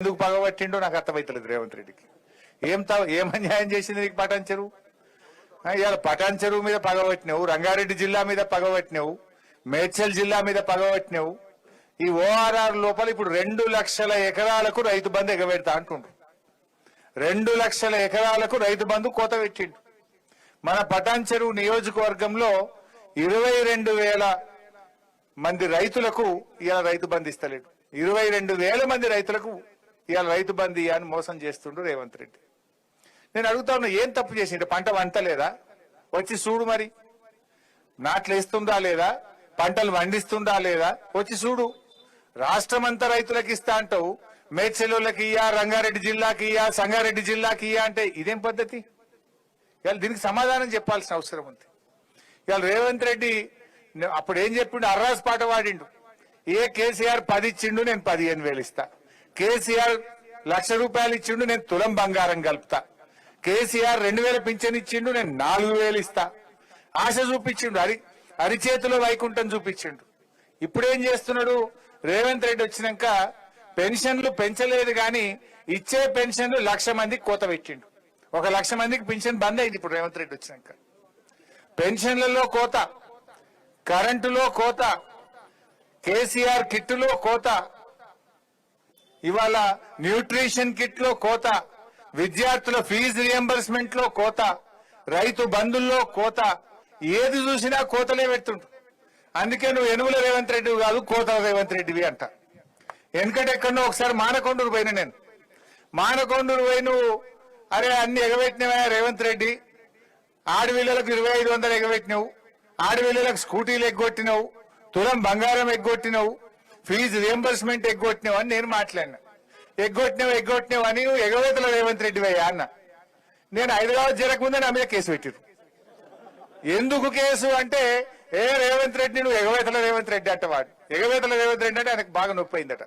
ఎందుకు పగబట్టిండో నాకు అర్థమవుతలేదు రేవంత్ రెడ్డికి. ఏం తా ఏం అన్యాయం చేసింది నీకు పటాన్ చెరువు? ఇవాళ పటాన్ చెరువు మీద పగబట్టినావు రంగారెడ్డి జిల్లా మీద పగబట్టినావు మేడ్చల్ జిల్లా మీద పగబట్టినావు ఈ ఓఆర్ఆర్ లోపల ఇప్పుడు రెండు లక్షల ఎకరాలకు రైతు బంధు ఎగబెడతా అంటుండ్రు. రెండు లక్షల ఎకరాలకు రైతు బంధు కోత పెట్టిండు. మన పటాన్ చెరువు నియోజకవర్గంలో ఇరవై రెండు వేల మంది రైతులకు ఇలా రైతు బంధు ఇస్తలేడు. ఇరవై రెండు వేల మంది రైతులకు ఇవాళ రైతు బంధు అని మోసం చేస్తుండు రేవంత్ రెడ్డి. నేను అడుగుతా ఉన్నా ఏం తప్పు చేసిండు పంట వంటలేదా వచ్చి చూడు మరి. నాట్లు వేస్తుందా లేదా? పంటలు పండిస్తుందా లేదా? వచ్చి చూడు. రాష్ట్రం అంతా రైతులకు ఇస్తా అంటావు. మేడ్చెల్లోళ్ళకి ఇయ్యా రంగారెడ్డి జిల్లాకి ఇయ్యా సంగారెడ్డి జిల్లాకి ఇయ్యా అంటే ఇదేం పద్ధతి? ఇవాళ దీనికి సమాధానం చెప్పాల్సిన అవసరం ఉంది. ఇవాళ రేవంత్ రెడ్డి అప్పుడు ఏం చెప్పిండు? అర్రాస్ పాట పాడిండు. ఏ కేసీఆర్ పది ఇచ్చిండు నేను పదిహేను వేలు ఇస్తా. కేసీఆర్ లక్ష రూపాయలు ఇచ్చిండు నేను తులం బంగారం కలుపుతా. కేసీఆర్ రెండు వేల పింఛన్ ఇచ్చిండు నేను నాలుగు వేలు ఇస్తా. ఆశ చూపించిండు అరి అరిచేతిలో వైకుంఠం చూపించిండు. ఇప్పుడేం చేస్తున్నాడు? రేవంత్ రెడ్డి వచ్చినాక పెన్షన్లు పెంచలేదు కానీ ఇచ్చే పెన్షన్లు లక్ష మందికి కోత పెట్టిండు. ఒక లక్ష మందికి పెన్షన్ బంద్ అయింది ఇప్పుడు రేవంత్ రెడ్డి వచ్చినాక. పెన్షన్లలో కోత కరెంటులో కోత కేసీఆర్ కిట్టులో కోత ఇవాళ న్యూట్రిషన్ కిట్లో కోత విద్యార్థుల ఫీజు రియంబర్స్మెంట్లో కోత రైతు బంధుల్లో కోత ఏది చూసినా కోతలే పెడుతుంటు అందుకే నువ్వు ఎనుగుల రేవంత్ రెడ్డి కాదు కోత రేవంత్ రెడ్డివి అంట. వెనకటెక్కడో ఒకసారి మానకొండూరు పోయిన నేను. మానకొండూరు పోయి నువ్వు అరే అన్ని ఎగబెట్టినవే రేవంత్ రెడ్డి. ఆడవిల్లలకు ఇరవై ఐదు వందలు ఎగబెట్టినావు. ఆడవిల్లలకు స్కూటీలు ఎగ్గొట్టినావు తులం బంగారం ఎగ్గొట్టినావు. ఫీజు రియంబర్స్మెంట్ ఎగ్గొట్టినావు అని నేను మాట్లాడినా. ఎగ్గొట్టినావు ఎగ్గొట్టినావు అని నువ్వు ఎగవేతల రేవంత్ రెడ్డి అయ్యా అన్న. నేను హైదరాబాద్ చేరకముందే నా మీద కేసు పెట్టారు ఎందుకు కేసు అంటే ఏ రేవంత్ రెడ్డి నువ్వు ఎగవేతల రేవంత్ రెడ్డి అంటవాడు. ఎగవేతల రేవంత్ రెడ్డి అంటే ఆయనకు బాగా నొప్పి అయిందట.